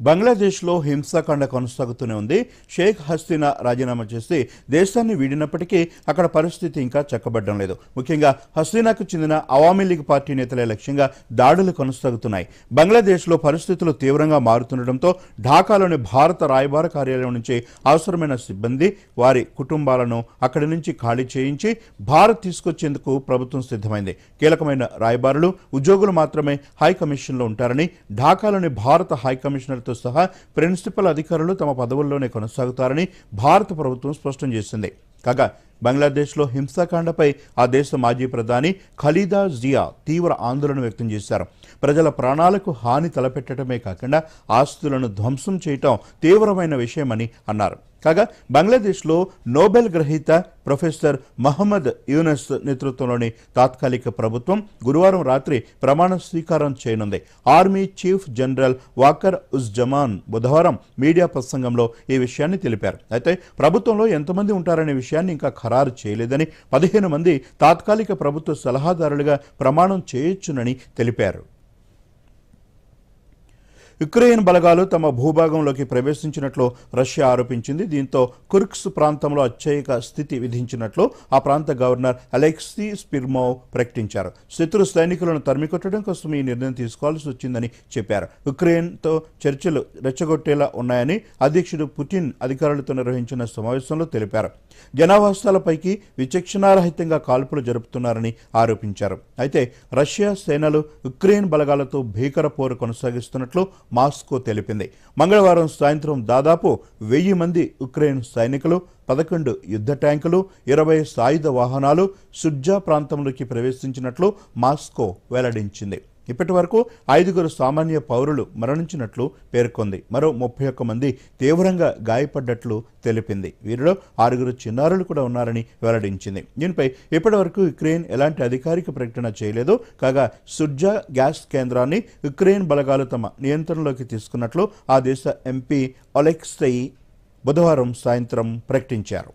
బంగ్లాదేశ్లో హింసాకాండ కొనసాగుతూనే ఉంది. షేక్ హస్తీనా రాజీనామా చేసి దేశాన్ని వీడినప్పటికీ అక్కడ పరిస్థితి ఇంకా చక్కబడడం లేదు. ముఖ్యంగా హస్తీనాకు చెందిన అవామీ లీగ్ పార్టీ నేతలే లక్ష్యంగా దాడులు కొనసాగుతున్నాయి. బంగ్లాదేశ్లో పరిస్థితులు తీవ్రంగా మారుతుండటంతో ఢాకాలోని భారత రాయబార కార్యాలయం నుంచి అవసరమైన సిబ్బంది వారి కుటుంబాలను అక్కడి నుంచి ఖాళీ చేయించి భారత్ తీసుకొచ్చేందుకు ప్రభుత్వం సిద్ధమైంది. కీలకమైన రాయబారులు ఉద్యోగులు మాత్రమే హై కమిషన్లో ఉంటారని ఢాకాలోని భారత హై కమిషనర్తో సహా ప్రిన్సిపల్ అధికారులు తమ పదవుల్లోనే కొనసాగుతారని భారత ప్రభుత్వం స్పష్టం చేసింది. కాగా బంగ్లాదేశ్లో హింసాకాండపై ఆ దేశ మాజీ ప్రధాని ఖలీదా జియా తీవ్ర ఆందోళన వ్యక్తం చేశారు. ప్రజల ప్రాణాలకు హాని తలపెట్టడమే కాకుండా ఆస్తులను ధ్వంసం చేయటం తీవ్రమైన విషయమని అన్నారు. కాగా బంగ్లాదేశ్లో నోబెల్ గ్రహీత ప్రొఫెసర్ మహమ్మద్ యూనస్ నేతృత్వంలోని తాత్కాలిక ప్రభుత్వం గురువారం రాత్రి ప్రమాణ స్వీకారం చేయనుంది. Army chief general Waker uz Zaman బుధవారం మీడియా ప్రసంగంలో ఈ విషయాన్ని తెలిపారు. అయితే ప్రభుత్వంలో ఎంతమంది ఉంటారనే విషయాన్ని ఇంకా ఖరారు చేయలేదని పదిహేను మంది తాత్కాలిక ప్రభుత్వ సలహాదారులుగా ప్రమాణం చేయొచ్చునని తెలిపారు. యుక్రెయిన్ బలగాలు తమ భూభాగంలోకి ప్రవేశించినట్లు రష్యా ఆరోపించింది. దీంతో కుర్క్స్ ప్రాంతంలో అత్యయిక స్థితి విధించినట్లు ఆ ప్రాంత గవర్నర్ అలెక్సీ స్పిర్మోవ్ ప్రకటించారు. శత్రు సైనికులను తరిమికొట్టడం కోసం ఈ నిర్ణయం తీసుకోవాల్సి వచ్చిందని చెప్పారు. యుక్రెయిన్తో చర్చలు రెచ్చగొట్టేలా ఉన్నాయని అధ్యక్షుడు పుటిన్ అధికారులతో నిర్వహించిన సమావేశంలో తెలిపారు. జనావాసాలపైకి విచక్షణారహితంగా కాల్పులు జరుపుతున్నారని ఆరోపించారు. అయితే రష్యా సేనలు యుక్రెయిన్ బలగాలతో భీకర పోరు కొనసాగిస్తున్నట్లు మాస్కో తెలిపింది. మంగళవారం సాయంత్రం దాదాపు వెయ్యి మంది ఉక్రెయిన్ సైనికులు పదకొండు యుద్ధ ట్యాంకులు ఇరవై సాయుధ వాహనాలు సుజ్జా ప్రాంతంలోకి ప్రవేశించినట్లు మాస్కో వెల్లడించింది. ఇప్పటి వరకు ఐదుగురు సామాన్య పౌరులు మరణించినట్లు పేర్కొంది. మరో ముప్పై ఒక్క మంది తీవ్రంగా గాయపడ్డట్లు తెలిపింది. వీరిలో ఆరుగురు చిన్నారులు కూడా ఉన్నారని వెల్లడించింది. దీనిపై ఇప్పటి వరకు యుక్రెయిన్ ఎలాంటి అధికారిక ప్రకటన చేయలేదు. కాగా సుజ్జా గ్యాస్ కేంద్రాన్ని యుక్రెయిన్ బలగాలు తమ నియంత్రణలోకి తీసుకున్నట్లు ఆ దేశ ఎంపీ అలెక్సై బుధవారం సాయంత్రం ప్రకటించారు.